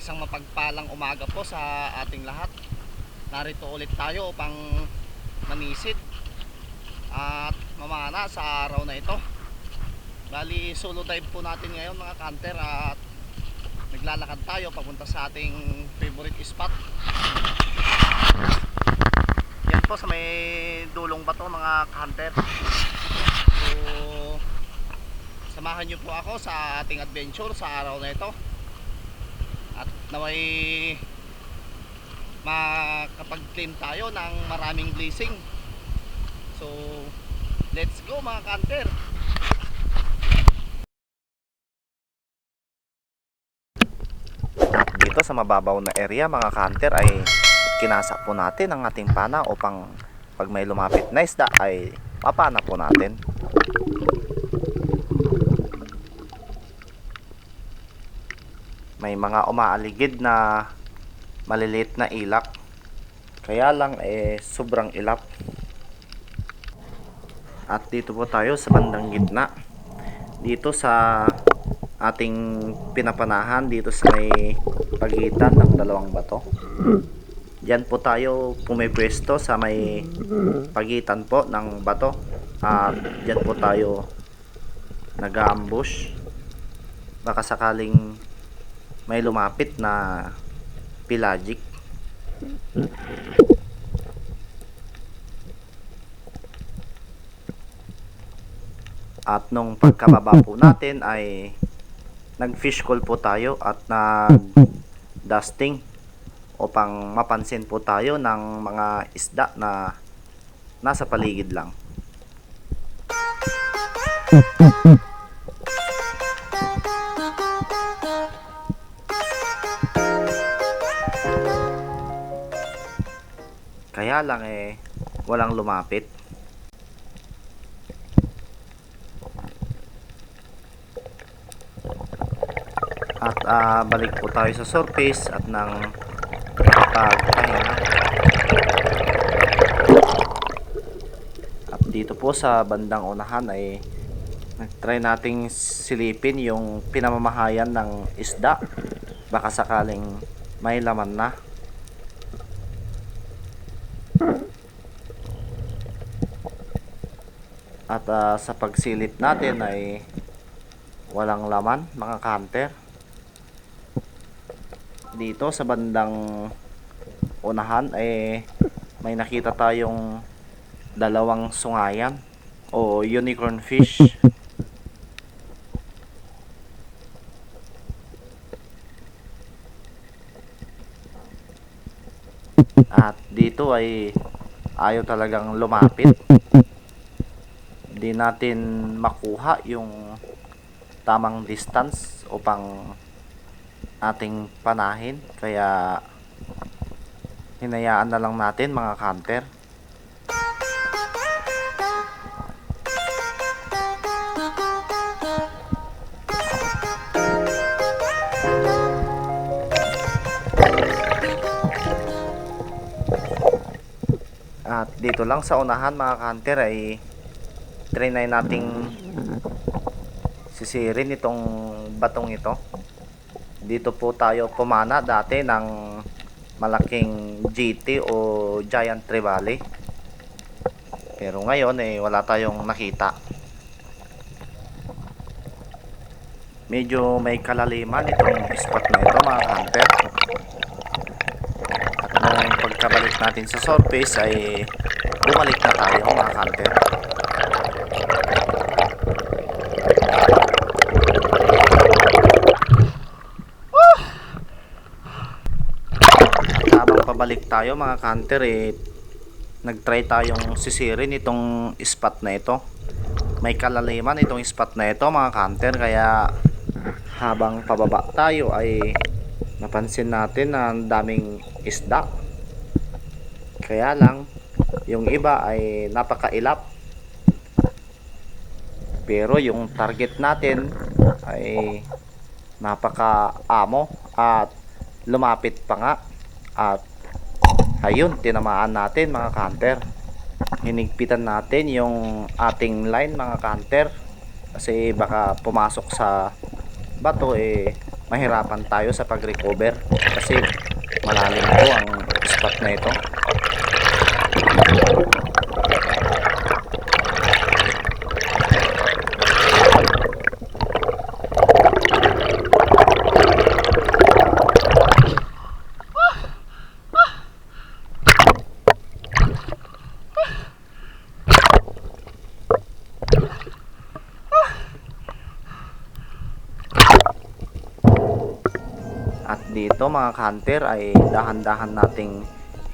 Isang mapagpalang umaga po sa ating lahat. Narito ulit tayo upang manisid at mamana sa araw na ito. Bali, solo dive po natin ngayon mga kanter at naglalakad tayo papunta sa ating favorite spot. Yan po sa may dulong bato mga kanter. So, samahan niyo po ako sa ating adventure sa araw na ito. At naway makapag-claim tayo ng maraming blessing. So, let's go mga kanter. Dito sa mababaw na area mga kanter ay kinasa po natin ang ating pana upang pag may lumapit na isda ay mapana po natin. May mga umaaligid na maliliit na ilak. Kaya lang eh sobrang ilap. At dito po tayo sa bandang gitna. Dito sa ating pinapanahan dito sa may pagitan ng dalawang bato. Diyan po tayo pumipwesto sa may pagitan po ng bato. At diyan po tayo nag-ambush. Baka sakaling may lumapit na pelagic. At nung pagkababa po natin ay nag-fish call po tayo at nag-dusting upang mapansin po tayo ng mga isda na nasa paligid lang. Kaya lang eh, walang lumapit. At ah, balik po tayo sa surface at nang nakapagpahinga. At dito po sa bandang unahan ay nagtry nating silipin yung pinamamahayan ng isda. Baka sakaling may laman na. At ah, sa pagsilip natin ay walang laman mga kanter. Dito sa bandang unahan ay may nakita tayong dalawang sungayan o unicorn fish. At dito ay ayaw talagang lumapit. Hindi natin makuha yung tamang distance upang ating panahin. Kaya hinayaan na lang natin mga kanter. At dito lang sa unahan mga kanter ay trinay nating sisirin itong batong ito. Dito po tayo pumana dati ng malaking GT o Giant Trevally. Pero ngayon eh wala tayong nakita. Medyo may kalaliman itong spot na ito mga hunter. At nung pagkabalik natin sa surface ay bumalik na tayo mga hunter. Pabalik tayo mga kanter eh. Nagtry tayong sisirin itong spot na ito. May kalaliman itong spot na ito mga kanter kaya habang pababa tayo ay napansin natin na ang daming isda. Kaya lang yung iba ay napakailap. Pero yung target natin ay napaka-amo at lumapit pa nga at ayun, tinamaan natin mga kanter. Hinigpitan natin yung ating line mga kanter kasi baka pumasok sa bato eh mahirapan tayo sa pag-recover kasi malalim po ang spot na ito. Dito mga hunter ay dahan-dahan nating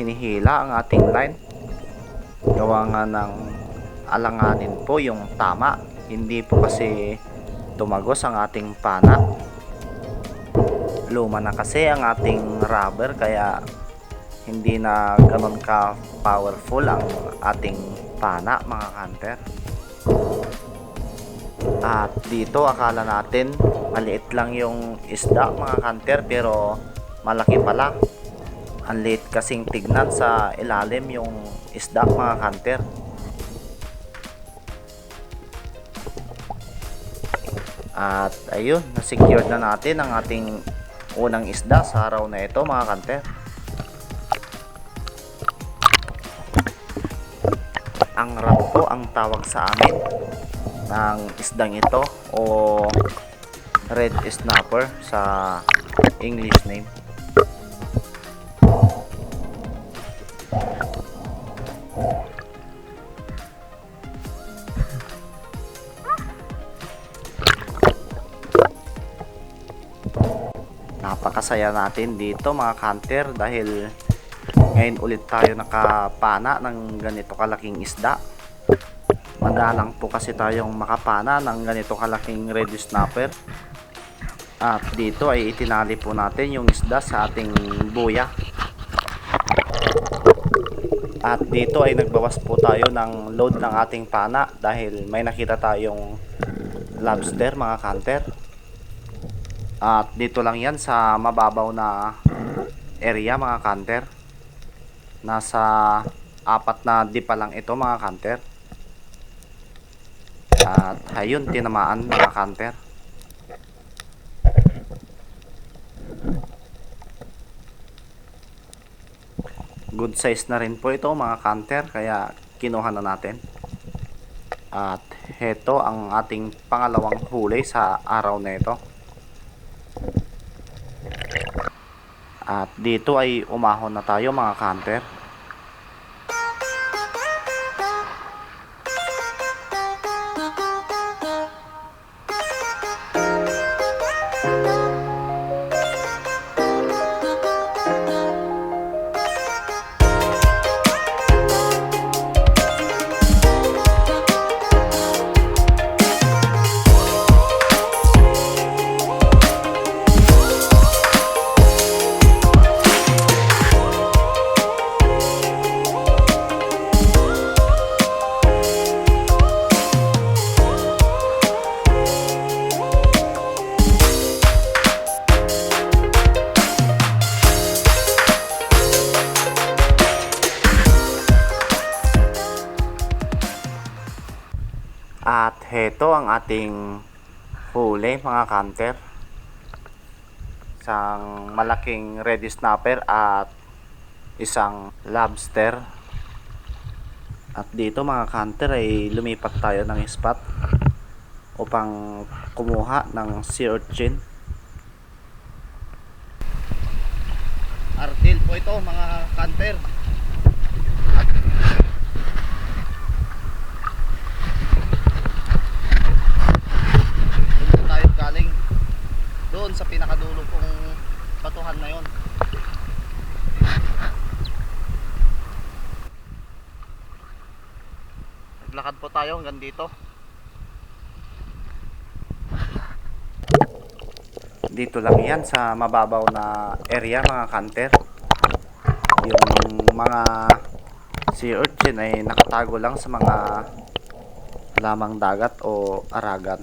hinihila ang ating line. Gawa nga ng alanganin po yung tama. Hindi po kasi tumagos ang ating pana. Luma na kasi ang ating rubber kaya hindi na ganun ka powerful ang ating pana mga hunter. At dito akala natin maliit lang yung isda mga hunter pero malaki pala. Ang liit kasing tignan sa ilalim yung isda mga hunter. At ayun, na-secured na natin ang ating unang isda sa araw na ito mga hunter. Ang rampo ang tawag sa amin ng isdang ito o red snapper sa English name. Napakasaya natin dito mga hunter dahil ngayon ulit tayo nakapana ng ganito kalaking isda madalang po kasi tayong makapana ng ganito kalaking red snapper. At dito ay itinali po natin yung isda sa ating buya. At dito ay nagbawas po tayo ng load ng ating pana dahil may nakita tayong lobster mga kanter. At dito lang yan sa mababaw na area mga kanter. Nasa apat na di pa lang ito mga kanter at ayun, tinamaan mga kanter. Good size na rin po ito mga kanter, kaya kinuha na natin. At heto ang ating pangalawang huli sa araw na ito. At dito ay umahon na tayo mga kanter. At heto ang ating huli mga kanter. Isang malaking red snapper at isang lobster. At dito mga kanter ay lumipat tayo ng spot upang kumuha ng sea urchin. Artil po ito mga kanter. Po tayo hanggang dito. Dito lang yan sa mababaw na area mga kanter. Yung mga sea urchin ay nakatago lang sa mga lamang dagat o aragan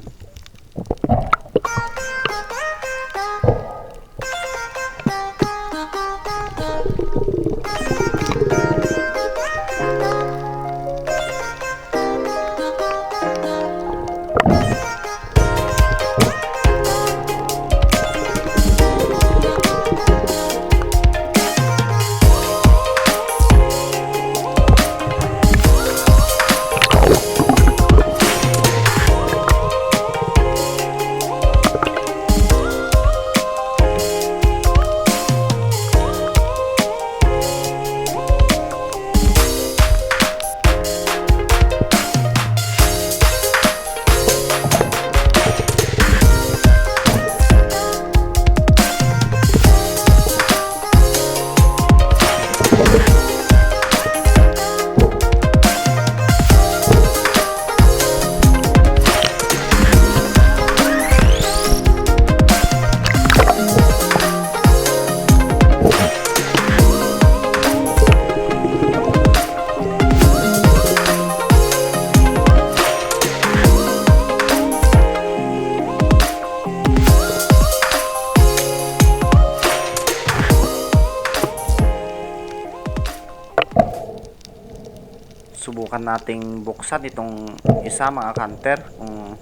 subukan nating buksan itong isa mga kanter kung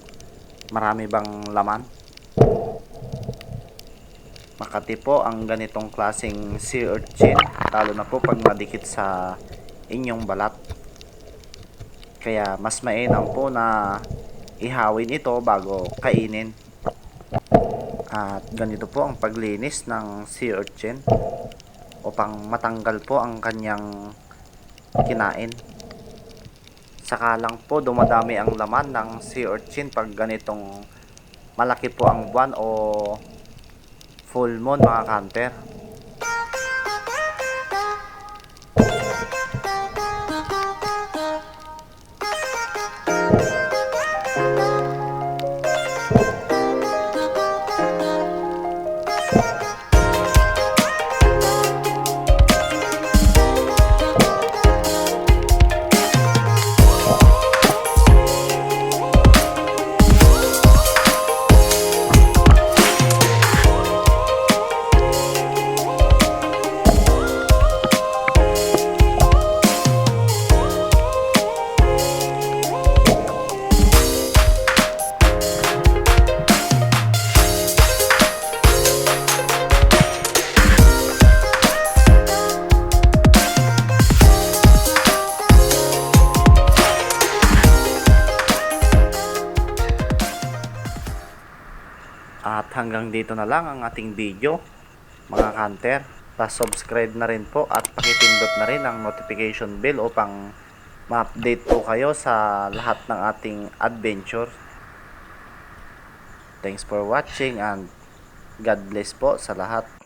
marami bang laman. Makati ang ganitong klaseng sea urchin lalo na po pag madikit sa inyong balat. Kaya mas mainam po na ihawin ito bago kainin. At ganito po ang paglinis ng sea urchin upang matanggal po ang kanyang kinain. Saka lang po dumadami ang laman ng sea urchin pag ganitong malaki po ang buwan o full moon mga kanter. At hanggang dito na lang ang ating video mga kanter. Pa-subscribe na rin po at pakipindot na rin ang notification bell upang ma-update po kayo sa lahat ng ating adventure. Thanks for watching and God bless po sa lahat.